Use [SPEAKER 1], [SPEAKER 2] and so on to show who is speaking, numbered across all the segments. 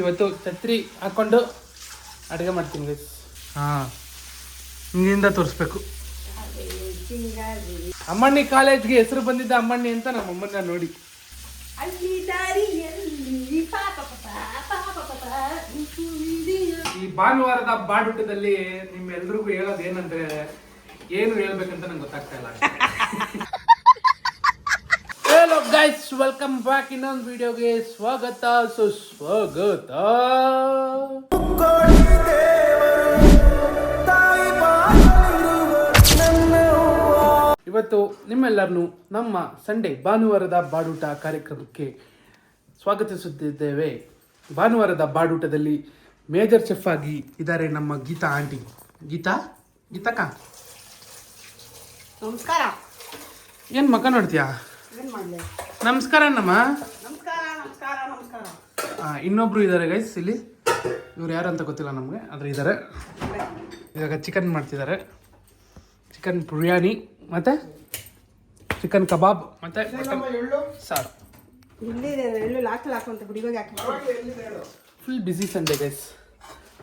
[SPEAKER 1] ಇವತ್ತು ಛತ್ರಿ ಹಾಕೊಂಡು ಅಡುಗೆ ಮಾಡ್ತೀನಿ ಗೈಸ್ ಹಾಂ. ಹಿಂಗಿಂದ ತೋರಿಸ್ಬೇಕು. ಅಮ್ಮಣ್ಣಿ ಕಾಲೇಜ್ಗೆ ಹೆಸರು ಬಂದಿದ್ದ ಅಮ್ಮಣ್ಣಿ ಅಂತ ನಮ್ಮ ಅಮ್ಮನ್ನ ನೋಡಿ.
[SPEAKER 2] ಅಲ್ಲಿ ದಾರಿಯಲ್ಲಿ ಪಾಪ ಪಾಪ ಪಾಪ ಪಾಪ
[SPEAKER 1] ಈ ಭಾನುವಾರದ ಬಾಡುಟದಲ್ಲಿ ನಿಮ್ಮೆಲ್ರಿಗೂ ಹೇಳೋದು ಏನಂದ್ರೆ ಏನು ಹೇಳ್ಬೇಕಂತ ನಂಗೆ ಗೊತ್ತಾಗ್ತಾ ಇಲ್ಲ. ಹಲೋ ಗೈಸ್ ವೆಲ್ಕಮ್ ಬ್ಯಾಕ್ ಇನ್ನೊಂದು ವಿಡಿಯೋಗೆ ಸ್ವಾಗತ ಸುಸ್ವಾಗತ ಇವತ್ತು ನಿಮ್ಮೆಲ್ಲರನ್ನು ನಮ್ಮ ಸಂಡೇ ಭಾನುವಾರದ ಬಾಡೂಟ ಕಾರ್ಯಕ್ರಮಕ್ಕೆ ಸ್ವಾಗತಿಸುತ್ತಿದ್ದೇವೆ. ಭಾನುವಾರದ ಬಾಡೂಟದಲ್ಲಿ ಮೇಜರ್ ಚೆಫ್ ಆಗಿ ಇದ್ದಾರೆ ನಮ್ಮ ಗೀತಾ ಆಂಟಿ. ಗೀತಾ? ಗೀತಕ್ಕ?
[SPEAKER 2] ನಮಸ್ಕಾರ.
[SPEAKER 1] ಏನು ಮಕ್ಕ ನೋಡ್ತೀಯಾ
[SPEAKER 2] ಏನ್ ಮಾಡ್ಲಿ?
[SPEAKER 1] ನಮಸ್ಕಾರ ನಮ್ಮ
[SPEAKER 2] ನಮಸ್ಕಾರ ನಮಸ್ಕಾರ ನಮಸ್ಕಾರ.
[SPEAKER 1] ಆ, ಇನ್ನೊಬ್ರು ಇದ್ದಾರೆ ಗೈಸ್ ಇಲ್ಲಿ. ಇವ್ರು ಯಾರು ಅಂತ ಗೊತ್ತಿಲ್ಲ ನಮಗೆ ಆದರೆ ಇದ್ದಾರೆ ಇವಾಗ ಚಿಕನ್ ಮಾಡ್ತಿದ್ದಾರೆ ಚಿಕನ್ ಬಿರಿಯಾನಿ ಮತ್ತು ಚಿಕನ್ ಕಬಾಬ್ ಮತ್ತು ಸಾರು
[SPEAKER 2] ಇಲ್ಲಿ ಎಳ್ಳು. ಹಾಕಲ್ ಹಾಕುವಂತ ಬಿಡಿವಾಗ ಹಾಕಿ.
[SPEAKER 1] ಫುಲ್ ಬ್ಯುಸಿ ಸಂಡೆ ಗೈಸ್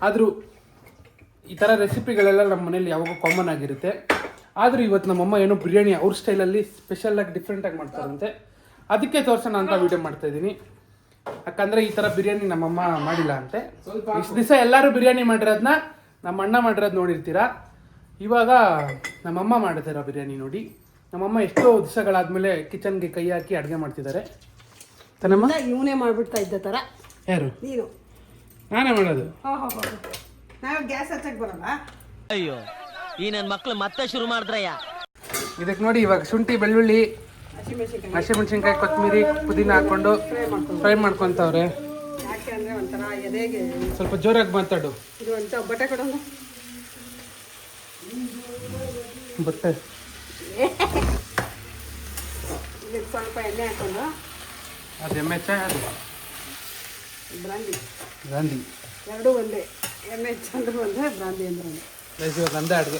[SPEAKER 1] ಆದರೂ ಈ ಥರ ರೆಸಿಪಿಗಳೆಲ್ಲ ನಮ್ಮ ಮನೇಲಿ ಯಾವಾಗ ಕಾಮನ್ ಆಗಿರುತ್ತೆ. ಆದರೂ ಇವತ್ತು ನಮ್ಮಮ್ಮ ಏನು ಬಿರಿಯಾನಿ ಅವ್ರ ಸ್ಟೈಲಲ್ಲಿ ಸ್ಪೆಷಲಾಗಿ ಡಿಫ್ರೆಂಟಾಗಿ ಮಾಡ್ತಾರಂತೆ. ಅದಕ್ಕೆ ತೋರ್ಸೋಣ ಅಂತ ವಿಡಿಯೋ ಮಾಡ್ತಾ ಇದ್ದೀನಿ. ಯಾಕಂದರೆ ಈ ಥರ ಬಿರಿಯಾನಿ ನಮ್ಮಮ್ಮ ಮಾಡಿಲ್ಲ ಅಂತೆ. ಇಷ್ಟು ದಿವಸ ಎಲ್ಲರೂ ಬಿರಿಯಾನಿ ಮಾಡಿರೋದನ್ನ ನಮ್ಮ ಅಣ್ಣ ಮಾಡಿರೋದು ನೋಡಿರ್ತೀರಾ? ಇವಾಗ ನಮ್ಮಮ್ಮ ಮಾಡ್ತಿರೋ ಬಿರಿಯಾನಿ ನೋಡಿ. ನಮ್ಮಮ್ಮ ಎಷ್ಟೋ ದಿವಸಗಳಾದಮೇಲೆ ಕಿಚನ್ಗೆ ಕೈ ಹಾಕಿ ಅಡುಗೆ ಮಾಡ್ತಿದ್ದಾರೆ. ತನ್ನಮ್ಮ
[SPEAKER 2] ಇವನೇ ಮಾಡ್ಬಿಡ್ತಾ ಇದ್ದ ತರ.
[SPEAKER 1] ಯಾರು?
[SPEAKER 2] ನೀನು.
[SPEAKER 1] ನಾನೇ ಮಾಡೋದು.
[SPEAKER 2] ಗ್ಯಾಸ್ ಬರಲ್ಲ.
[SPEAKER 3] ಅಯ್ಯೋ. ಈ ನನ್ನ ಮಕ್ಳು ಮತ್ತೆ ಶುರು ಮಾಡಿದ್ರಯ್ಯ.
[SPEAKER 1] ಇದಕ್ಕೆ ನೋಡಿ ಇವಾಗ ಶುಂಠಿ ಬೆಳ್ಳುಳ್ಳಿ
[SPEAKER 2] ಹಸಿಮೆಣಸಿನ್ಕಾಯಿ
[SPEAKER 1] ಹಸಿಮೆಣಸಿನ್ಕಾಯಿ ಕೊತ್ತಂಬರಿ ಪುದೀನ ಹಾಕೊಂಡು ಫ್ರೈ ಮಾಡ್ಕೊತವ್ರೆ.
[SPEAKER 2] ಯಾಕೆ ಅಂದ್ರೆ ಒಂಥರ ಎದೆಗೆ
[SPEAKER 1] ಸ್ವಲ್ಪ ಜೋರಾಗಿ ಮಾತಾಡು.
[SPEAKER 2] ಬಟ್ಟೆ. ಕೊಡೋಣ
[SPEAKER 1] ಬಟ್ಟೆ
[SPEAKER 2] ಸ್ವಲ್ಪ ಎಣ್ಣೆ ಹಾಕೊಂಡು
[SPEAKER 1] ಅದು ಎಮ್ಮೆ ಚಾ ಅದು.
[SPEAKER 2] ಬ್ರಾಂದಿ
[SPEAKER 1] ಎರಡು
[SPEAKER 2] ಎರಡೂ ಒಂದೇ. ಎಣ್ಣೆ ಚಂದ್ರ ಒಂದೇ ಬ್ರಾಂದಿ ಅಂದ್ರೆ ಒಂದೇ.
[SPEAKER 1] ಗೈಸ್ ಇವತ್ತು ನಂದೇ ಅಡುಗೆ.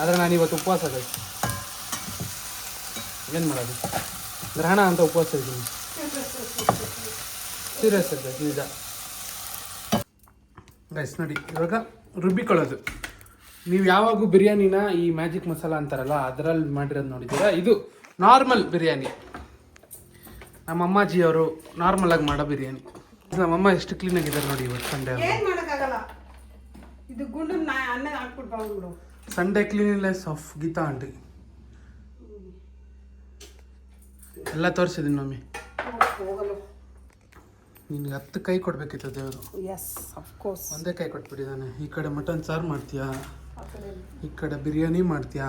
[SPEAKER 1] ಆದರೆ ನಾನು ಇವತ್ತು ಉಪವಾಸ ಗೈಸ್ ಏನು ಮಾಡೋದು? ಗ್ರಹಣ ಅಂತ ಉಪವಾಸ ಇದ್ದೀನಿ. ಸೀರಿಯಸ್ ಗೈಸ್ ನಿಜ. ಗೈಸ್ ನೋಡಿ, ಇವಾಗ ರುಬ್ಬಿಕೊಳ್ಳೋದು. ನೀವು ಯಾವಾಗೂ ಬಿರಿಯಾನಿನ ಈ ಮ್ಯಾಜಿಕ್ ಮಸಾಲ ಅಂತಾರಲ್ಲ, ಅದರಲ್ಲಿ ಮಾಡಿರೋದು ನೋಡಿದ್ದೀರಾ? ಇದು ನಾರ್ಮಲ್ ಬಿರಿಯಾನಿ. ನಮ್ಮ ಅಮ್ಮಾಜಿ ಅವರು ನಾರ್ಮಲ್ ಆಗಿ ಮಾಡೋ ಬಿರಿಯಾನಿ. ನಮ್ಮಮ್ಮ ಎಷ್ಟು ಕ್ಲೀನಾಗಿದ್ದಾರೆ ನೋಡಿ ಇವತ್ತು ಸಂಡೇ
[SPEAKER 2] ಇದು ಗುಂಡು ನಾ ಅನ್ನ ಹಾಕ್ಬಿಟ್ಟು ಬಂದ್ಬಿಡು.
[SPEAKER 1] Sunday cleanliness of Geeta aunty. ಎಲ್ಲ ತೋರಿಸಿದ್ದೀನಿ ಮಮ್ಮಿ.
[SPEAKER 2] ನಿನಗೆ
[SPEAKER 1] ನಿನ್ಗೆ ಹತ್ತು ಕೈ ಕೊಡಬೇಕಿತ್ತು ದೇವರು.
[SPEAKER 2] ಎಸ್ ಅಫ್ಕೋರ್ಸ್
[SPEAKER 1] ಒಂದೇ ಕೈ ಕೊಟ್ಬಿಟ್ಟಿದ್ದಾನೆ. ಈ ಕಡೆ ಮಟನ್ ಸಾರು ಮಾಡ್ತೀಯಾ? ಈ ಕಡೆ ಬಿರಿಯಾನಿ ಮಾಡ್ತೀಯಾ?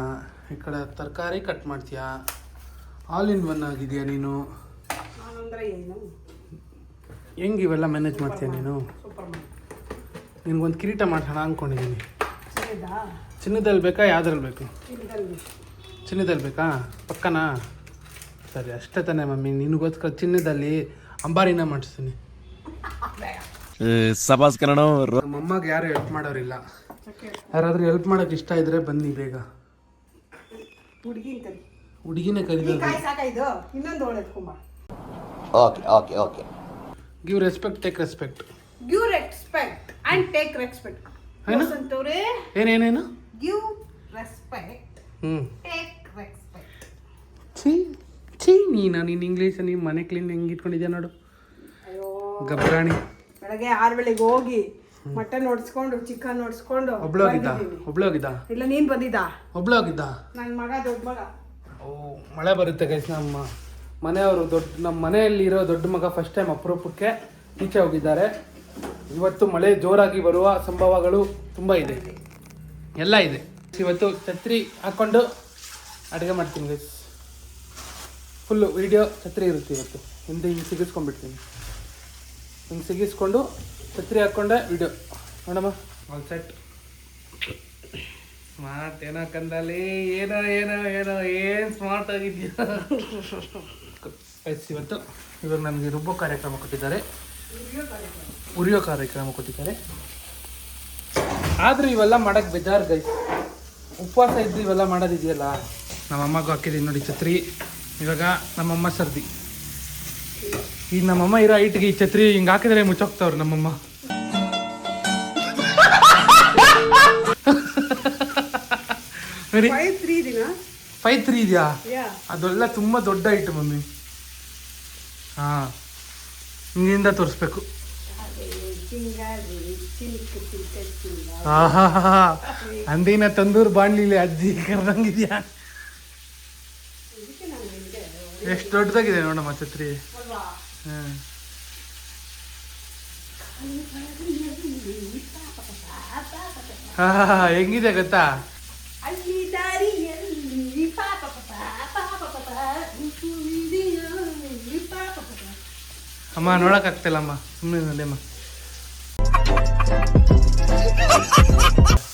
[SPEAKER 1] ಈ ಕಡೆ ತರಕಾರಿ ಕಟ್ ಮಾಡ್ತೀಯಾ? ಆಲ್ ಇನ್ ಒನ್ ಆಗಿದೆಯಾ ನೀನು? ಹೆಂಗೆ ಇವೆಲ್ಲ ಮ್ಯಾನೇಜ್ ಮಾಡ್ತೀಯ ನೀನು? ನಿನ್ಗೊಂದು ಕಿರೀಟ ಮಾಡೋಣ ಅಂದ್ಕೊಂಡಿದ್ದೀನಿ
[SPEAKER 2] ಸರಿದಾ
[SPEAKER 1] ಚಿನ್ನದಲ್ಲಿ ಬೇಕಾ ಯಾವ್ದ್ರಲ್ಲಿ ಬೇಕು?
[SPEAKER 2] ಚಿನ್ನದಲ್ಲಿ.
[SPEAKER 1] ಚಿನ್ನದಲ್ಲಿ ಬೇಕಾ? ಪಕ್ಕನಾ? ಸರಿ ಅಷ್ಟೇ ತಾನೇ ಮಮ್ಮಿ. ನಿನಗೋಸ್ಕರ ಚಿನ್ನದಲ್ಲಿ ಅಂಬಾರಿನ ಮಾಡಿಸ್ತೀನಿ
[SPEAKER 4] ಸಭಾಸ್ ಕನ್ನಡ
[SPEAKER 1] ನಮ್ಮ ಅಮ್ಮಗೆ ಯಾರು ಹೆಲ್ಪ್ ಮಾಡೋರಿಲ್ಲ. ಯಾರಾದರೂ ಹೆಲ್ಪ್ ಮಾಡೋಕೆ ಇಷ್ಟ ಇದ್ರೆ ಬನ್ನಿ ಬೇಗ.
[SPEAKER 2] ಹುಡುಗಿನ ಕರಿ
[SPEAKER 1] ಹುಡುಗಿನೇ
[SPEAKER 2] ಈ
[SPEAKER 1] ಕರೀಬೋದು
[SPEAKER 2] ಕಾಯಿ ಇನ್ನೊಂದು ಒಳ್ಳೆ ಎತ್ಕೊಂಬ
[SPEAKER 4] okay okay okay
[SPEAKER 1] give respect take respect
[SPEAKER 2] give respect and take respect
[SPEAKER 1] ಏನು?
[SPEAKER 2] ಸಂತವ್ರೆ
[SPEAKER 1] ಏನೇನೇನು?
[SPEAKER 2] ಗಿವ್ ರೆಸ್ಪೆಕ್ಟ್ ಟೇಕ್ ರೆಸ್ಪೆಕ್ಟ್
[SPEAKER 1] ಛೀ ಛೀ ನೀನು ನೀನು ಇಂಗ್ಲೀಷ್ ನೀನು ಮನೆ ಕ್ಲೀನ್ ಹೆಂಗೆ ಇಟ್ಕೊಂಡಿದ್ಯಾ ನೋಡು. ಗಬ್ರಾಣಿ.
[SPEAKER 2] ಬೆಳಗ್ಗೆ ಆರು ವೇಳೆಗೆ ಹೋಗಿ ಮಟನ್ ಹೊಡ್ಸ್ಕೊಂಡು ಚಿಕನ್ ಹೊಡ್ಸ್ಕೊಂಡು
[SPEAKER 1] ಒಬ್ಳೋಗಿದ್ದ
[SPEAKER 2] ಬಂದಿದ್ದೀನಿ.
[SPEAKER 1] ಒಬ್ಳೋಗಿದ್ದ
[SPEAKER 2] ಇಲ್ಲ ನೀನ್ ಬಂದಿದ್ದ?
[SPEAKER 1] ಒಬ್ಳೋಗಿದ್ದ
[SPEAKER 2] ನನ್ನ ಮಗ ದೊಡ್ಡ ಮಗ.
[SPEAKER 1] ಓ ಮಳೆ ಬರುತ್ತೆ ಗೈಸ್ ನಮ್ಮ ಮನೆಯವರು ದೊಡ್ಡ ನಮ್ಮ ಮನೆಯಲ್ಲಿ ಇರೋ ದೊಡ್ಡ ಮಗ ಫಸ್ಟ್ ಟೈಮ್ ಅಪರೂಪಕ್ಕೆ ಈಚೆ ಹೋಗಿದ್ದಾರೆ. ಇವತ್ತು ಮಳೆ ಜೋರಾಗಿ ಬರುವ ಸಂಭವಗಳು ತುಂಬ ಇದೆ. ಎಲ್ಲ ಇದೆ. ಇವತ್ತು ಛತ್ರಿ ಹಾಕ್ಕೊಂಡು ಅಡುಗೆ ಮಾಡ್ತೀನಿ ಗೈಸ್ ಫುಲ್ಲು ವಿಡಿಯೋ ಛತ್ರಿ ಇರುತ್ತೆ ಇವತ್ತು. ಹಿಂದೆ ಹಿಂಗೆ ಸಿಗಿಸ್ಕೊಂಡ್ಬಿಡ್ತೀನಿ. ಹಿಂಗೆ ಸಿಗಿಸ್ಕೊಂಡು ಛತ್ರಿ ಹಾಕ್ಕೊಂಡೆ ವಿಡಿಯೋ ನೋಡಮ್ಮ ಒಂದು ಸೆಟ್ ಮಾತೇನೋ ಕಂದಲ್ಲಿ ಏನೋ ಏನೋ ಏನೋ, ಏನು ಸ್ಮಾರ್ಟ್ ಆಗಿದ್ಯಾ? ಇವತ್ತು ಇವಾಗ ನಮಗೆ ರುಬ್ಬೋ ಕಾರ್ಯಕ್ರಮ ಕೊಟ್ಟಿದ್ದಾರೆ. ಉರಿಯೋ ಕಾರ್ಯಕ್ರಮ ಕೊಟ್ಟಿದ್ದಾರೆ. ಆದರೂ ಇವೆಲ್ಲ ಮಾಡಕ್ಕೆ ಬೇಜಾರು ಗೈಸ್ ಉಪವಾಸ ಇದ್ದು ಇವೆಲ್ಲ ಮಾಡೋದಿದೆಯಲ್ಲ? ನಮ್ಮ ಅಮ್ಮಗೂ ಹಾಕಿದ್ದೀನಿ ನೋಡಿ ಛತ್ರಿ ಇವಾಗ ನಮ್ಮಮ್ಮ ಸರ್ದಿ. ಈ ನಮ್ಮಮ್ಮ ಇರೋ ಐಟ್ಗೆ ಈ ಛತ್ರಿ ಹಿಂಗೆ ಹಾಕಿದ್ರೆ ಮುಚ್ಚೋಗ್ತಾವ್ರು ನಮ್ಮಮ್ಮ.
[SPEAKER 2] ಫೈವ್ ತ್ರೀ
[SPEAKER 1] ಇದೆಯಾ?
[SPEAKER 2] ಯಾ
[SPEAKER 1] ಅದೆಲ್ಲ ತುಂಬ ದೊಡ್ಡ ಹೈಟ್ ಮಮ್ಮಿ. ಹಾಂ. ಹಿಂಗಿಂದ ತೋರಿಸ್ಬೇಕು. ಅಂದಿನ ತಂದೂರು ಬಾಣ್ಲಿಲಿ ಅಜ್ಜಿ ಕರ್ದಂಗಿದ್ಯಾ? ಎಷ್ಟು ದೊಡ್ಡದಾಗಿದೆ ನೋಡಮ್ಮ ಛತ್ರಿ. ಹೆಂಗಿದೆ ಗೊತ್ತಾ?
[SPEAKER 2] ಅಮ್ಮ
[SPEAKER 1] ಅಮ್ಮ. ನೋಡಕ್ ಆಗ್ತಿಲ್ಲಮ್ಮ ಸುಮ್ಮನೆ ನಡಿಯಮ್ಮ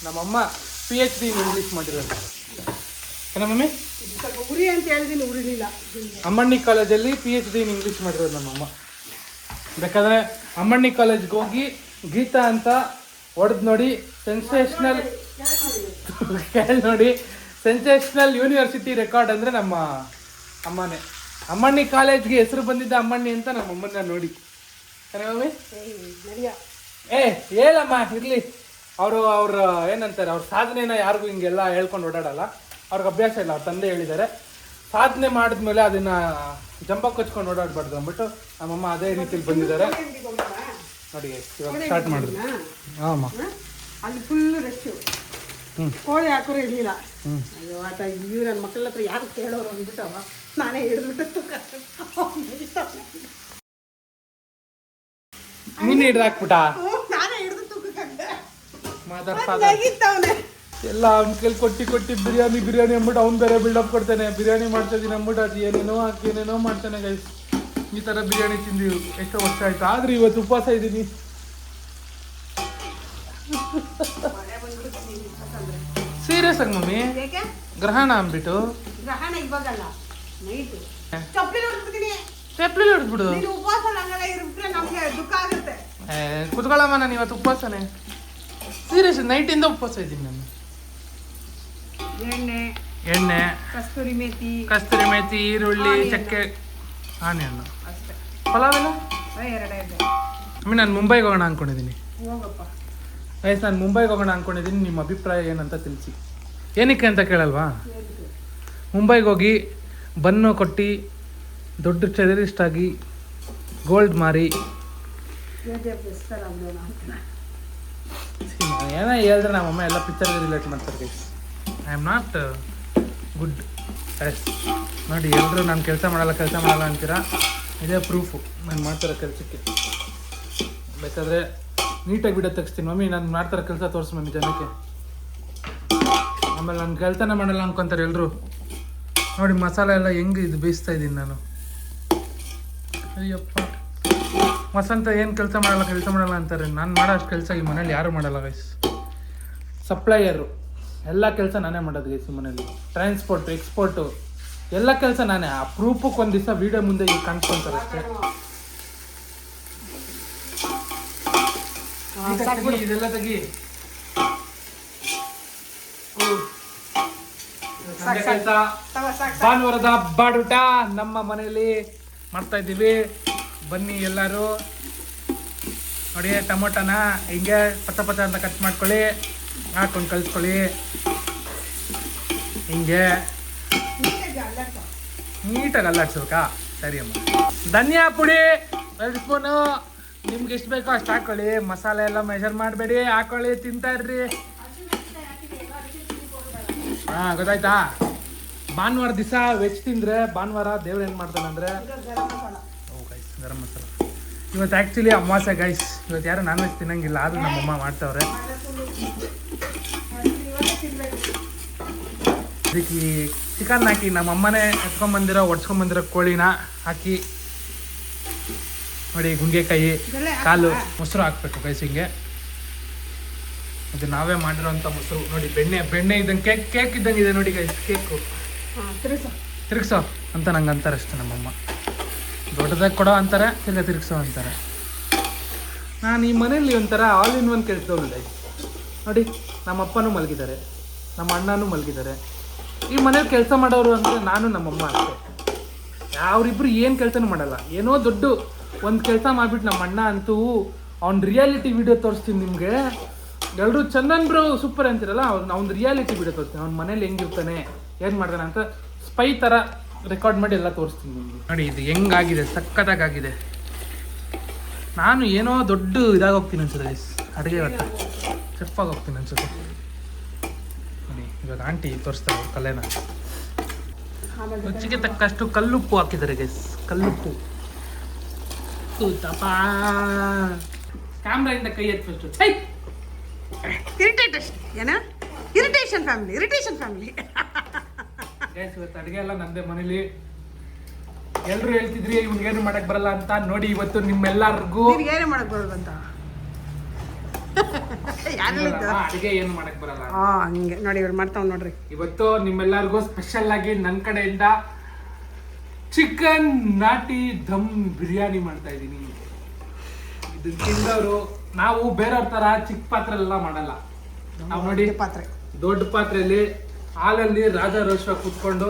[SPEAKER 1] ನಮ್ಮಮ್ಮ ಪಿ ಎಚ್ ಡಿ ಇಂಗ್ಲೀಷ್ ಮಾಡಿರೋದು. ಏನ ಮಮ್ಮಿ?
[SPEAKER 2] ಉರಿ ಅಂತ ಹೇಳಿದೀನಿ ಉರಿಲಿಲ್ಲ
[SPEAKER 1] ಅಮ್ಮಣ್ಣಿ ಕಾಲೇಜಲ್ಲಿ ಪಿ ಎಚ್ ಡಿ ಇಂಗ್ಲೀಷ್ ಮಾಡಿರೋದು ನಮ್ಮಮ್ಮ. ಬೇಕಾದ್ರೆ ಅಮ್ಮಣ್ಣಿ ಕಾಲೇಜ್ಗೆ ಹೋಗಿ ಗೀತಾ ಅಂತ ಹೊಡೆದು ನೋಡಿ ಸೆನ್ಸೇಷನಲ್ ಕೇಳಿ ನೋಡಿ. ಸೆನ್ಸೇಷನಲ್ ಯೂನಿವರ್ಸಿಟಿ ರೆಕಾರ್ಡ್ ಅಂದರೆ ನಮ್ಮ ಅಮ್ಮನೇ. ಅಮ್ಮಣ್ಣಿ ಕಾಲೇಜ್ಗೆ ಹೆಸರು ಬಂದಿದ್ದ ಅಮ್ಮಣ್ಣಿ ಅಂತ ನಮ್ಮ ಅಮ್ಮನ ನೋಡಿ ಮಮ್ಮಿ? ಏ ಹೇಳಮ್ಮ ಇರ್ಲಿ. ಅವರು ಅವ್ರ ಏನಂತಾರೆ ಅವ್ರ ಸಾಧನೆನ ಯಾರಿಗೂ ಹಿಂಗೆಲ್ಲ ಹೇಳ್ಕೊಂಡು ಓಡಾಡಲ್ಲ. ಅವ್ರಿಗೆ ಅಭ್ಯಾಸ ಇಲ್ಲ ಅವ್ರ ತಂದೆ ಹೇಳಿದ್ದಾರೆ. ಸಾಧನೆ ಮಾಡಿದ್ಮೇಲೆ ಅದನ್ನ ಜಂಬ ಕೊಚ್ಕೊಂಡು ಓಡಾಡಬಾರ್ದು ಅಂದ್ಬಿಟ್ಟು ನಮ್ಮಮ್ಮ ಅದೇ ರೀತಿಲಿ ಬಂದಿದ್ದಾರೆ. ನೋಡಿ ಇವಾಗ ಸ್ಟಾರ್ಟ್ ಮಾಡಿದ್ರು. ಹಾಂ.
[SPEAKER 2] ಅಲ್ಲಿ ಫುಲ್ ರಶ್ಶು ಕೋಳಿ ಹಾಕೋರು ಇರಲಿಲ್ಲ. ಅಯ್ಯೋ ಆತ ಇವ್ರು ನನ್ನ ಮಕ್ಕಳ ಹತ್ರ ಯಾರು ಕೇಳೋರು ಅಂದ್ಬಿಟ್ಟು ನಾನೇ ಹಿಡಿದ್ಬಿಟ್ಟು
[SPEAKER 1] ನೀನು ಹಿಡ್ದು ಹಾಕ್ಬಿಟ್ಟ ಮಾತಾಡ್ತಾ ಎಲ್ಲ ಅವ್ನ ಕೈಲಿ ಕೊಟ್ಟಿ ಕೊಟ್ಟಿ ಬಿರಿಯಾನಿ ಬಿರಿಯಾನಿ ಅಂದ್ಬಿಟ್ಟು ಅವ್ನು ಬೇರೆ ಬಿಲ್ಡಪ್ ಕೊಡ್ತಾನೆ. ಬಿರಿಯಾನಿ ಮಾಡ್ತಾ ಇದೀನಿ ಅಂದ್ಬಿಟ್ಟು ಅದು ಏನೇನೋ ಹಾಕಿ ಏನೇನೋ ಮಾಡ್ತಾನೆ ಗೈಸ್ ಈ ಥರ ಬಿರಿಯಾನಿ ತಿಂದು ಎಷ್ಟೋ ವರ್ಷ ಆಯ್ತು. ಆದ್ರೆ ಇವತ್ತು ಉಪವಾಸ ಇದ್ದೀನಿ ಸೀರಿಯಸ್ ಆಗಿ ಮಮ್ಮಿ? ಗ್ರಹಣ ಅಂದ್ಬಿಟ್ಟು.
[SPEAKER 2] ಚಪ್ಪಲಿ
[SPEAKER 1] ಹೊಡೆದ್ಬಿಡು. ಕುತ್ಕೊಳ್ಳಮ್ಮ ನಾನು ಇವತ್ತು ಉಪವಾಸನೇ. ಸೀರಿಯಸ್ ನೈಟಿಂದ ಉಪವಾಸ ಇದ್ದೀನಿ ನಾನು.
[SPEAKER 2] ಎಣ್ಣೆ
[SPEAKER 1] ಎಣ್ಣೆ
[SPEAKER 2] ಕಸ್ತೂರಿ ಮೇಥಿ
[SPEAKER 1] ಕಸ್ತೂರಿ ಮೇಥಿ ಈರುಳ್ಳಿ ಚಕ್ಕೆ ಆನೆ
[SPEAKER 2] ಅಷ್ಟೇ.
[SPEAKER 1] ಪಲಾವ್ ಎಲ್ಲ? ಆಮೇಲೆ ನಾನು ಮುಂಬೈಗೆ ಹೋಗೋಣ ಅನ್ಕೊಂಡಿದ್ದೀನಿ.
[SPEAKER 2] ಹೋಗಪ್ಪ.
[SPEAKER 1] ಗೈಸ್ ನಾನು ಮುಂಬೈಗೆ ಹೋಗೋಣ ಅನ್ಕೊಂಡಿದ್ದೀನಿ. ನಿಮ್ಮ ಅಭಿಪ್ರಾಯ ಏನಂತ ತಿಳಿಸಿ. ಏನಕ್ಕೆ ಅಂತ ಕೇಳಲ್ವಾ? ಮುಂಬೈಗೆ ಹೋಗಿ ಬನ್ನು ಕೊಟ್ಟು ದೊಡ್ಡ ಟೆರರಿಸ್ಟ್ ಆಗಿ ಗೋಲ್ಡ್ ಮಾರಿ. ಏನೋ ಹೇಳಿದ್ರೆ ನಮ್ಮಮ್ಮ ಎಲ್ಲ ಪಿಕ್ಚರ್ಗೆ ರಿಲೇಟ್ ಮಾಡ್ತಾರೆ guys I am not good yes ನೋಡಿ ಎಲ್ಲರೂ ನಾನು ಕೆಲಸ ಮಾಡಲ್ಲ ಕೆಲಸ ಮಾಡಲ್ಲ ಅಂತೀರಾ? ಇದೇ ಪ್ರೂಫು ನಾನು ಮಾಡ್ತಿರೋ ಕೆಲಸಕ್ಕೆ. ಬೇಕಾದ್ರೆ ನೀಟಾಗಿ ಬಿಡೋ ತೆಗಿಸ್ತೀನಿ. ಮಮ್ಮಿ, ನಾನು ಮಾಡ್ತಾರೆ ಕೆಲಸ ತೋರಿಸು ಮಮ್ಮಿ ಜನಕ್ಕೆ. ಆಮೇಲೆ ನಾನು ಕೆಲಸನೇ ಮಾಡಲ್ಲ ಅನ್ಕೊಂತಾರೆ ಎಲ್ಲರೂ ನೋಡಿ, ಮಸಾಲೆ ಎಲ್ಲ ಹೆಂಗೆ ಇದು ಬೇಯಿಸ್ತಾ ಇದ್ದೀನಿ ನಾನು. ಅಯ್ಯಪ್ಪ. ವಸಂತ ಏನು ಕೆಲಸ ಮಾಡಲ್ಲ ಕೆಲಸ ಮಾಡಲ್ಲ ಅಂತಾರೆ. ನಾನು ಮಾಡೋ ಅಷ್ಟು ಕೆಲಸ ಈ ಮನೇಲಿ ಯಾರು ಮಾಡಲ್ಲ ಗೈಸ್ ಸಪ್ಲೈಯರು. ಎಲ್ಲ ಕೆಲಸ ನಾನೇ ಮಾಡೋದು ಗೈಸ್ ಈ ಮನೇಲಿ. ಟ್ರಾನ್ಸ್ಪೋರ್ಟ್ ಎಕ್ಸ್ಪೋರ್ಟು ಎಲ್ಲ ಕೆಲಸ ನಾನೇ. ಆ ಪ್ರೂಫಕ್ಕೆ ಒಂದು ದಿವಸ ವೀಡಿಯೋ ಮುಂದೆ ಈಗ ಕಾಣಿಸ್ಕೊಂತಾರೆ ಅಷ್ಟೇ. ಇದೆಲ್ಲ ತೆಗಿ. ಭಾನುವಾರದ ಬಾಡೂಟ ನಮ್ಮ ಮನೆಯಲ್ಲಿ ಮಾಡ್ತಾ ಇದ್ದೀವಿ. ಬನ್ನಿ ಎಲ್ಲರೂ. ನೋಡಿ, ಟೊಮೊಟೊನ ಹಿಂಗೆ ಪತ್ತ ಪತ್ತ ಅಂತ ಕಟ್ ಮಾಡ್ಕೊಳ್ಳಿ. ಹಾಕೊಂಡು ಕಲಿಸ್ಕೊಳ್ಳಿ. ಹಿಂಗೆ. ನೀಟಾಗಿ ಅಲ್ಲಾಡ್ಸ್ಬೇಕಾ? ಸರಿ ಅಮ್ಮ. ಧನಿಯಾ ಪುಡಿ, ಎರಡು ಸ್ಪೂನು. ನಿಮ್ಗೆ ಎಷ್ಟು ಬೇಕೋ ಅಷ್ಟು ಹಾಕೊಳ್ಳಿ. ಮಸಾಲೆ ಎಲ್ಲ ಮೆಷರ್ ಮಾಡಬೇಡಿ. ಹಾಕೊಳ್ಳಿ, ತಿಂತಾ ಇರ್ರಿ. ಹಾಂ, ಗೊತ್ತಾಯ್ತಾ? ಭಾನುವಾರ ದಿವಸ ವೆಜ್ ತಿಂದರೆ ಭಾನುವಾರ ದೇವ್ರು ಏನು ಮಾಡ್ತಾನೆ ಇವತ್ತು ಆ್ಯಕ್ಚುಲಿ ಅಮಾವಾಸ್ಯ ಗೈಸ್ ಇವತ್ತು ಯಾರು ನಾನ್ ವೆಜ್ ತಿನ್ನಂಗಿಲ್ಲ ಆದರೂ ನಮ್ಮಮ್ಮ ಮಾಡ್ತಾವ್ರೆ. ಅದಕ್ಕೆ ಈ ಚಿಕನ್ ಹಾಕಿ ನಮ್ಮಮ್ಮನೇ ಎತ್ಕೊಂಬಂದಿರೋ ಒಡ್ಸ್ಕೊಂಬಂದಿರೋ ಕೋಳಿನ ಹಾಕಿ ನೋಡಿ ಗುಂಗೆಕಾಯಿ ಕಾಲು ಮೊಸರು ಹಾಕ್ಬೇಕು ಗೈಸ್ ಹಿಂಗೆ. ಇದು ನಾವೇ ಮಾಡಿರೋಂಥ ಮೊಸರು. ನೋಡಿ ಬೆಣ್ಣೆ ಬೆಣ್ಣೆ ಇದ್ದಂಗೆ ಕೇಕ್ ಕೇಕ್ ಇದ್ದಂಗೆ ಇದೆ ನೋಡಿ ಗೈಸ್ ಕೇಕು ತಿರುಗ್ಸೋ. ಅಂತ ನಂಗೆ ಅಂತಾರೆ ಅಷ್ಟೇ ನಮ್ಮಮ್ಮ ದೊಡ್ಡದಾಗಿ ಕೊಡೋ ಅಂತಾರೆ ತಿರ್ಗಾ ತಿರುಗಿಸೋ ಅಂತಾರೆ. ನಾನು ಈ ಮನೇಲಿ ಒಂಥರ ಆಲ್ ಇನ್ ಒನ್ ಕೆಲಸದವಳು ನೋಡಿ ನಮ್ಮ ಅಪ್ಪನೂ ಮಲಗಿದ್ದಾರೆ, ನಮ್ಮ ಅಣ್ಣನೂ ಮಲಗಿದ್ದಾರೆ. ಈ ಮನೇಲಿ ಕೆಲಸ ಮಾಡೋರು ಅಂದರೆ ನಾನು ನಮ್ಮಮ್ಮ ಅಷ್ಟೇ. ಅವರಿಬ್ಬರು ಏನು ಕೆಲಸನೂ ಮಾಡಲ್ಲ. ಏನೋ ದೊಡ್ಡ ಒಂದು ಕೆಲಸ ಮಾಡಿಬಿಟ್ಟು ನಮ್ಮ ಅಣ್ಣ ಅಂತೂ ಅವ್ನ ರಿಯಾಲಿಟಿ ವಿಡಿಯೋ ತೋರಿಸ್ತೀನಿ ನಿಮಗೆ. ಎಲ್ಲರೂ ಚಂದನ್ ಬ್ರೋ ಸೂಪರ್ ಅಂತಿರಲ್ಲ, ಅವ್ನು ಅವ್ನ ರಿಯಾಲಿಟಿ ವಿಡಿಯೋ ತೋರಿಸ್ತೀನಿ. ಅವ್ನ ಮನೇಲಿ ಹೆಂಗಿರ್ತಾನೆ, ಏನು ಮಾಡ್ತಾನೆ ಅಂತ ಸ್ಪೈ ಥರ ರೆಕಾರ್ಡ್ ಮಾಡಿ ಎಲ್ಲ ತೋರಿಸ್ತೀನಿ ನಿಮಗೆ. ನೋಡಿ ಇದು ಹೆಂಗಾಗಿದೆ ಸಕ್ಕತ್ತಾಗಿದೆ ನಾನು ಏನೋ ದೊಡ್ಡ ಇದಾಗ ಹೋಗ್ತೀನಿ ಅನ್ಸುತ್ತೆ ಗೈಸ್ ಅಡುಗೆ ಬರ್ತಾ ಚೆಫಾಗಿ ಹೋಗ್ತೀನಿ ಅನ್ಸುತ್ತೆ. ನೋಡಿ ಇವಾಗ ಆಂಟಿ ತೋರಿಸ್ತಾರೆ ಕಲೆನ. ರುಚಿಗೆ ತಕ್ಕಷ್ಟು ಕಲ್ಲುಪ್ಪು ಹಾಕಿದ್ದಾರೆ ಗೈಸ್ ಕಲ್ಲುಪ್ಪು. ತಪ್ಪ ಕ್ಯಾಮ್ರಾಯಿಂದ ಕೈ ಎತ್ತಿ
[SPEAKER 2] ಇರಿಟೇಟೇಷನ್ ಏನ? Irritation family irritation family
[SPEAKER 1] guys ಇವತ್ತು ಅಡುಗೆ ಎಲ್ಲ ನಂದೇ ಮನೇಲಿ. ಎಲ್ಲರೂ ಹೇಳ್ತಿದ್ರಿ ಇವ್ನಿಗೇನು ಮಾಡಕ್ ಬರಲ್ಲ ಅಂತ. ನೋಡಿ ಇವತ್ತು ನಿಮ್ಮೆಲ್ಲರಿಗೂ
[SPEAKER 2] ಏನು ಏನೇ ಮಾಡಕ್ ಬರೋದು ಅಂತ?
[SPEAKER 1] ಅಡುಗೆ ಏನು ಮಾಡಕ್ ಬರಲ್ಲ.
[SPEAKER 2] ಹಾ ಹಂಗೆ. ನೋಡಿ ಇವ್ರು ಮಾಡ್ತಾವ್ ನೋಡ್ರಿ.
[SPEAKER 1] ಇವತ್ತು ನಿಮ್ಮೆಲ್ಲರಿಗೂ ಸ್ಪೆಷಲ್ ಆಗಿ ನನ್ನ ಕಡೆಯಿಂದ ಚಿಕನ್ ನಾಟಿ ದಮ್ ಬಿರಿಯಾನಿ ಮಾಡ್ತಾ ಇದ್ದೀನಿ. ಇದು ತಿಂದವರು ನಾವು ಬೇರೆಯವ್ರ ತರ ಚಿಕ್ಕ ಪಾತ್ರೆಲ್ಲ ಮಾಡಲ್ಲ. ನಾವು ನೋಡಿ
[SPEAKER 2] ಪಾತ್ರೆ.
[SPEAKER 1] ದೊಡ್ಡ ಪಾತ್ರೆಯಲ್ಲಿ ಹಾಲಲ್ಲಿ ರಾಜ ರೋಷವಾಗಿ ಕುತ್ಕೊಂಡು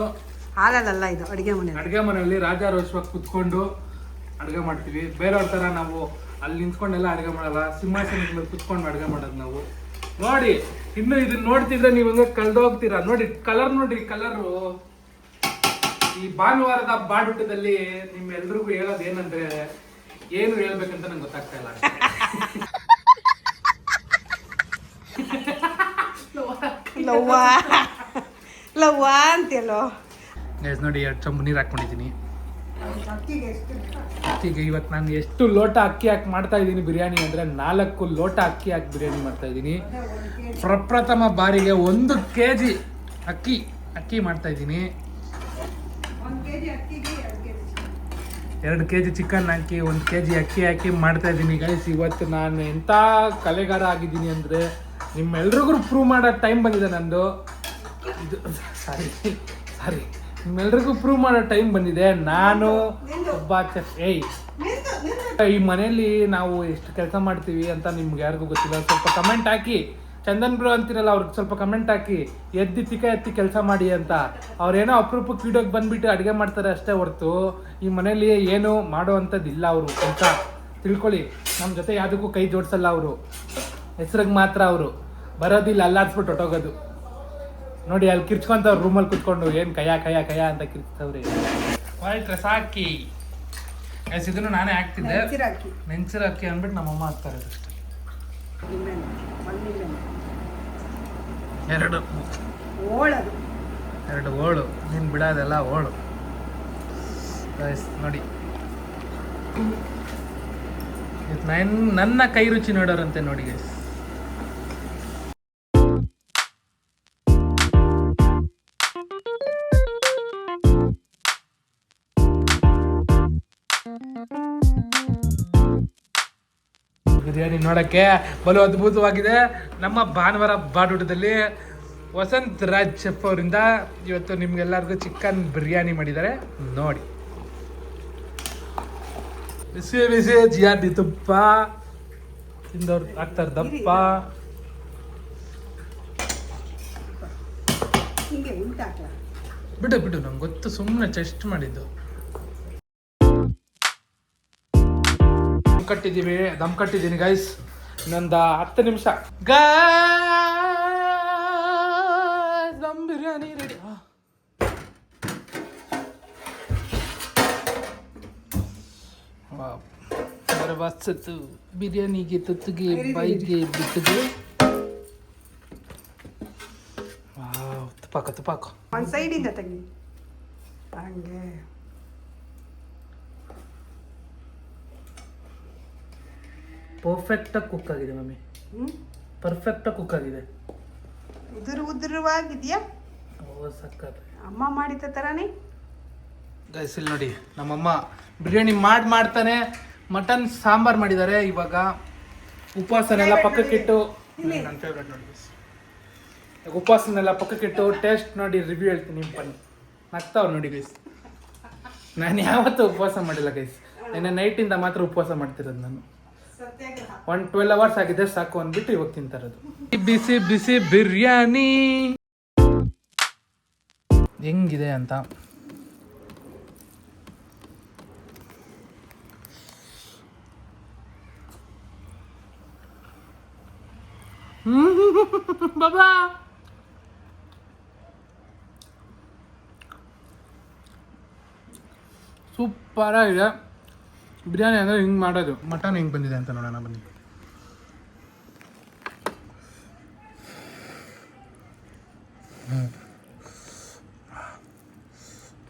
[SPEAKER 2] ಹಾಲಲ್ಲ ಇದು ಅಡಿಗೆ ಮನೆ
[SPEAKER 1] ಅಡುಗೆ ಮನೆಯಲ್ಲಿ ರಾಜ ರೋಷವಾಗಿ ಕುತ್ಕೊಂಡು ಅಡುಗೆ ಮಾಡ್ತೀವಿ. ಬೇರೆಯವ್ರ ಥರ ನಾವು ಅಲ್ಲಿ ನಿಂತ್ಕೊಂಡೆಲ್ಲ ಅಡುಗೆ ಮಾಡಲ್ಲ. ಸಿಂಹಾಸನದ ಮೇಲೆ ಕುತ್ಕೊಂಡು ಅಡುಗೆ ಮಾಡೋದು ನಾವು. ನೋಡಿ ಇನ್ನು ಇದನ್ನ ನೋಡ್ತಿದ್ರೆ ನೀವು ಹಂಗೆ ಕಳ್ದೋಗ್ತೀರಾ ನೋಡಿ ಕಲರ್ ನೋಡಿ ಕಲರು ಈ ಭಾನುವಾರದ ಬಾಡೂಟದಲ್ಲಿ ನಿಮ್ಮೆಲ್ರಿಗೂ ಹೇಳೋದು ಏನಂದ್ರೆ ಏನು ಹೇಳ್ಬೇಕಂತ ನಂಗೆ ಗೊತ್ತಾಗ್ತಾ ಇಲ್ಲ.
[SPEAKER 2] ಲವ್ವ ಅಂತೀಯಲ್ಲೋ?
[SPEAKER 1] ಗೈಸ್ ನೋಡಿ ಎರಡು ಚಂಬು ನೀರು ಹಾಕ್ಕೊಂಡಿದ್ದೀನಿ ಅಕ್ಕಿಗೆ ಇವತ್ತು ನಾನು ಎಷ್ಟು ಲೋಟ ಅಕ್ಕಿ ಹಾಕಿ ಮಾಡ್ತಾ ಇದ್ದೀನಿ ಬಿರಿಯಾನಿ ಅಂದರೆ ನಾಲ್ಕು ಲೋಟ ಅಕ್ಕಿ ಹಾಕಿ ಬಿರಿಯಾನಿ ಮಾಡ್ತಾ ಇದ್ದೀನಿ. ಪ್ರಪ್ರಥಮ ಬಾರಿಗೆ ಒಂದು ಕೆ ಜಿ ಅಕ್ಕಿ ಅಕ್ಕಿ ಮಾಡ್ತಾ ಇದ್ದೀನಿ. ಎರಡು ಕೆ ಜಿ ಚಿಕನ್ ಹಾಕಿ ಒಂದು ಕೆ ಜಿ ಅಕ್ಕಿ ಹಾಕಿ ಮಾಡ್ತಾ ಇದ್ದೀನಿ. ಗೈಸ್ ಇವತ್ತು ನಾನು ಎಂಥ ಕಲೆಗಾರ ಆಗಿದ್ದೀನಿ ಅಂದರೆ ನಿಮ್ಮೆಲ್ರಿಗೂ ಪ್ರೂವ್ ಮಾಡೋ ಟೈಮ್ ಬಂದಿದೆ ನಂದು. ಇದು ಸಾರಿ ಸಾರಿ. ನಿಮ್ಮೆಲ್ರಿಗೂ ಪ್ರೂವ್ ಮಾಡೋ ಟೈಮ್ ಬಂದಿದೆ. ನಾನು ಒಬ್ಬ ಏಯ್. ಈ ಮನೆಯಲ್ಲಿ ನಾವು ಎಷ್ಟು ಕೆಲಸ ಮಾಡ್ತೀವಿ ಅಂತ ನಿಮ್ಗೆ ಯಾರಿಗೂ ಗೊತ್ತಿಲ್ಲ. ಸ್ವಲ್ಪ ಕಮೆಂಟ್ ಹಾಕಿ. ಚಂದನ್ ಬ್ರೋ ಅಂತಿರಲ್ಲ ಅವ್ರಿಗೆ ಸ್ವಲ್ಪ ಕಮೆಂಟ್ ಹಾಕಿ. ಎದ್ದಿ ತಿಕ್ಕ ಎತ್ತಿ ಕೆಲಸ ಮಾಡಿ ಅಂತ. ಅವ್ರೇನೋ ಅಪರೂಪಕ್ಕೆ ಕೀಡೋಗಿ ಬಂದ್ಬಿಟ್ಟು ಅಡುಗೆ ಮಾಡ್ತಾರೆ ಅಷ್ಟೇ ಹೊರತು. ಈ ಮನೇಲಿ ಏನು ಮಾಡೋ ಅಂಥದ್ದು ಇಲ್ಲ ಅವರು ಅಂತ ತಿಳ್ಕೊಳ್ಳಿ. ನಮ್ಮ ಜೊತೆ ಯಾವುದಕ್ಕೂ ಕೈ ಜೋಡಿಸಲ್ಲ ಅವರು. ಹೆಸ್ರಿಗೆ ಮಾತ್ರ ಅವರು. ಬರೋದಿಲ್ಲ ಅಲ್ಲಾಡ್ಸ್ಬಿಟ್ಟು ಹೊಟ್ಟೋಗೋದು ನೋಡಿ ಅಲ್ಲಿ ಕಿರ್ಚ್ಕೊಂತವ್ರು ರೂಮಲ್ಲಿ ಕುತ್ಕೊಂಡು ಏನು ಕಯ ಕಯ ಕಯ ಅಂತ ಕಿರ್ಚ್ತವ್ರಿ. ಸಾಕಿ ಎಸ್ ಇದನ್ನು ನಾನೇ ಹಾಕ್ತಿದ್ದೆ. ನೆಂಚರ ಅಕ್ಕಿ ಅಂದ್ಬಿಟ್ಟು ನಮ್ಮಮ್ಮ ಹಾಕ್ತಾರೆ ಅಷ್ಟೇ ಎರಡು. ಎರಡು ಓಳು. ನೀನು ಬಿಡೋದೆಲ್ಲ ಓಳು. ನೋಡಿ. ನನ್ನ ಕೈ ರುಚಿ ನೋಡೋರಂತೆ ನೋಡಿ ಗೈಸ್ ಬಿರಿಯಾನಿ ನೋಡೋಕ್ಕೆ? ಬಲು ಅದ್ಭುತವಾಗಿದೆ. ನಮ್ಮ ಭಾನುವಾರ ಬಾಡೂಟದಲ್ಲಿ ವಸಂತ್ ರಾಜ್ ಚೆಫ್ ಅವರಿಂದ ಇವತ್ತು ನಿಮ್ಗೆಲ್ಲರಿಗೂ ಚಿಕನ್ ಬಿರಿಯಾನಿ ಮಾಡಿದ್ದಾರೆ. ನೋಡಿ. ಬಿಸಿ ಬಿಸಿ ಜಿಯಾಡಿ ತುಪ್ಪ. ತಿಂದವ್ರು ಹಾಕ್ತಾರೆ ದಪ್ಪ. ಬಿಡು ಬಿಡು ನಂಗೆ ಗೊತ್ತು ಸುಮ್ಮನೆ ಚೆಸ್ಟ್ ಮಾಡಿದ್ದು. ಕಟ್ಟಿದ್ದೀವಿ ದಮ್ ಕಟ್ಟಿದ್ದೀನಿ ಗೈಸ್ ಇನ್ನೊಂದು ಹತ್ತು ನಿಮಿಷ. ದಮ್ ಬಿರಿಯಾನಿ ರೆಡಿ ಬಸ್ಸತ್ತು ಬಿರಿಯಾನಿಗೆ ತುತ್ತಿಗೆ ಬೈಗೆ ಬಿತ್ತಿಗೆ ತುಪ್ಪಾಕ ತುಪ್ಪಾಕ.
[SPEAKER 2] ಒಂದು ಸೈಡಿಂದ ತೆಗಿ. ಹಂಗೆ.
[SPEAKER 1] ಪರ್ಫೆಕ್ಟಾಗಿ ಕುಕ್ ಆಗಿದೆ ಮಮ್ಮಿ.
[SPEAKER 2] ಹ್ಞೂ
[SPEAKER 1] ಪರ್ಫೆಕ್ಟಾಗಿ ಕುಕ್ ಆಗಿದೆ.
[SPEAKER 2] ಉದುರು ಉದುರುವಾಗಿದೆಯಾ?
[SPEAKER 1] ಓ ಸಕ್ಕತ್
[SPEAKER 2] ಅಮ್ಮ ಮಾಡಿದ ಥರನೇ
[SPEAKER 1] ಗೈಸ್ ಇಲ್ಲಿ ನೋಡಿ ನಮ್ಮಮ್ಮ ಬಿರಿಯಾನಿ ಮಾಡಿ ಮಾಡ್ತಾನೆ ಮಟನ್ ಸಾಂಬಾರ್ ಮಾಡಿದ್ದಾರೆ. ಇವಾಗ ಉಪವಾಸನೆಲ್ಲ ಪಕ್ಕಕ್ಕಿಟ್ಟು ನನ್ನ ಫೇವ್ರೆಟ್ ನೋಡಿ guys. ಇವಾಗ ಉಪವಾಸನೆಲ್ಲ ಪಕ್ಕಕ್ಕಿಟ್ಟು ಟೇಸ್ಟ್ ನೋಡಿ ರಿವ್ಯೂ ಹೇಳ್ತೀನಿ ನಿಮ್ಮ ಬನ್ನಿ ನಗ್ತಾವ್ ನೋಡಿ ಗೈಸ್ ನಾನು ಯಾವತ್ತೂ ಉಪವಾಸ ಮಾಡಿಲ್ಲ ಗೈಸ್ ನಿನ್ನೆ ನೈಟಿಂದ ಮಾತ್ರ ಉಪವಾಸ ಮಾಡ್ತಿರೋದು ನಾನು. ಒನ್ ಟ್ವೆಲ್ ಅವರ್ಸ್ ಆಗಿದೆ ಸಾಕು ಅಂದ್ಬಿಟ್ಟು ಇವಾಗ ತಿಂತಾರದು ಬಿಸಿ ಬಿಸಿ ಬಿರಿಯಾನಿ. ಹೆಂಗಿದೆ ಅಂತ. ಬಾಬಾ. ಸೂಪರಾಗಿದೆ. ಬಿರಿಯಾನಿ ಅಂದರೆ ಹಿಂಗೆ ಮಾಡೋದು. ಮಟನ್ ಹೆಂಗೆ ಬಂದಿದೆ ಅಂತ ನೋಡೋಣ ಬನ್ನಿ.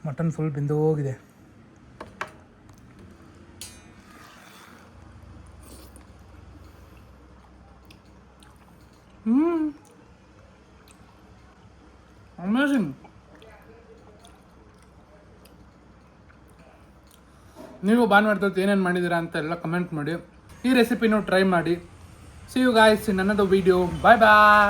[SPEAKER 1] Mutton full ಬೆಂದೋಗಿದೆ. ಹ್ಮ್ ನೀವು ಭಾನುವಾರದ ಏನೇನು ಮಾಡಿದ್ದೀರಾ ಅಂತ ಎಲ್ಲ ಕಮೆಂಟ್ ಮಾಡಿ. ಈ ರೆಸಿಪಿನೂ ಟ್ರೈ ಮಾಡಿ. ಸಿ ಯು ಗಾಯ್ಸ್ ನನ್ನದು ವಿಡಿಯೋ ಬಾಯ್ ಬಾಯ್